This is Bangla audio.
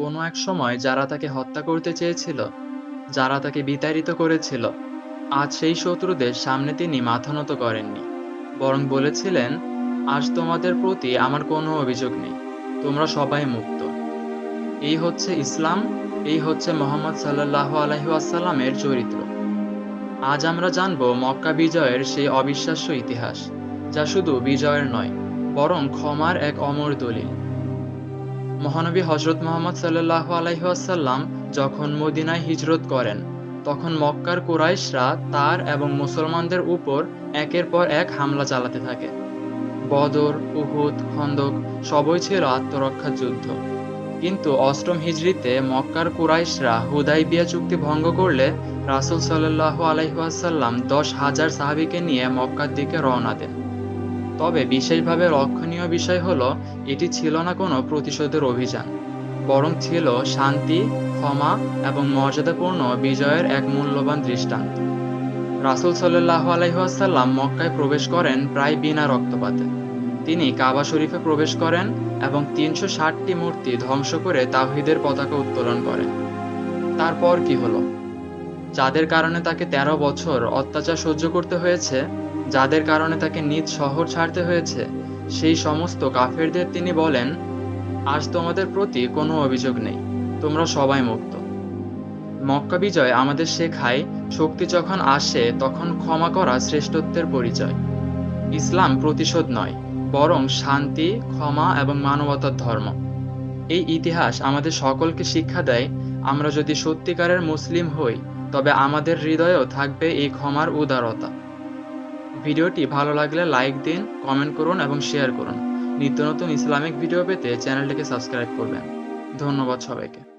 কোনো এক সময় যারা তাকে হত্যা করতে চেয়েছিল, যারা তাকে বিতাড়িত করেছিল, আজ সেই শত্রুদের সামনে তিনি মাথা নত করেননি। বরং বলেছিলেন, আজ তোমাদের প্রতি আমার কোনো অভিযোগ নেই, তোমরা সবাই মুক্ত। এই হচ্ছে ইসলাম, এই হচ্ছে মোহাম্মদ সাল্লাহ আলহিউসাল্লামের চরিত্র। আজ আমরা জানব মক্কা বিজয়ের সেই অবিশ্বাস্য ইতিহাস, যা শুধু বিজয়ের নয়, বরং ক্ষমার এক অমর দলিল। মহানবী হজরত মোহাম্মদ সাল্লাহ আলাইহাসাল্লাম যখন মদিনায় হিজরত করেন, তখন মক্কার কুরাইশরা তার এবং মুসলমানদের উপর একের পর এক হামলা চালাতে থাকে। বদর, উহুদ, খন্দক, সবই ছিল আত্মরক্ষার যুদ্ধ। কিন্তু অষ্টম হিজড়িতে মক্কার কুরাইশরা হুদাইবিয়া চুক্তি ভঙ্গ করলে রাসুল সাল্লাহ আলাইহাসাল্লাম দশ হাজার সাহাবিকে নিয়ে মক্কার দিকে রওনা দেন। তবে বিশেষভাবে লক্ষণীয় বিষয় হলো, এটি ছিল না কোনো প্রতিশোধের অভিযান, বরং ছিল শান্তি, ক্ষমা এবং মর্যাদাপূর্ণ বিজয়ের এক মূল্যবান দৃষ্টান্ত। রাসুল সাল্লাহ আলাইহাসাল্লাম মক্কায় প্রবেশ করেন প্রায় বিনা রক্তপাতে। তিনি কাবা শরীফে প্রবেশ করেন এবং তিনশো ষাটটি মূর্তি ধ্বংস করে তাহিদের পতাকা উত্তোলন করেন। তারপর কি হলো? যাদের কারণে তাকে ১৩ বছর অত্যাচার সহ্য করতে হয়েছে যাদের কারণে তাকে নিজ শহর ছাড়তে হয়েছে, সেই সমস্ত কাফেরদের তিনি বলেন, আজ তোমাদের প্রতি কোনো অভিযোগ নেই, তোমরা সবাই মুক্ত। মক্কা বিজয় আমাদের শেখায়, শক্তি যখন আসে, তখন ক্ষমা করা শ্রেষ্ঠত্বের পরিচয়। ইসলাম প্রতিশোধ নয়, বরং শান্তি, ক্ষমা এবং মানবতার ধর্ম। এই ইতিহাস আমাদের সকলকে শিক্ষা দেয়, আমরা যদি সত্যিকারের মুসলিম হই, তবে আমাদের হৃদয়েও থাকবে এই ক্ষমার উদারতা। ভিডিওটি ভালো লাগলে লাইক দিন, কমেন্ট করুন এবং শেয়ার করুন। নিত্য নতুন ইসলামিক ভিডিও পেতে চ্যানেলটিকে সাবস্ক্রাইব করবেন। ধন্যবাদ সবাইকে।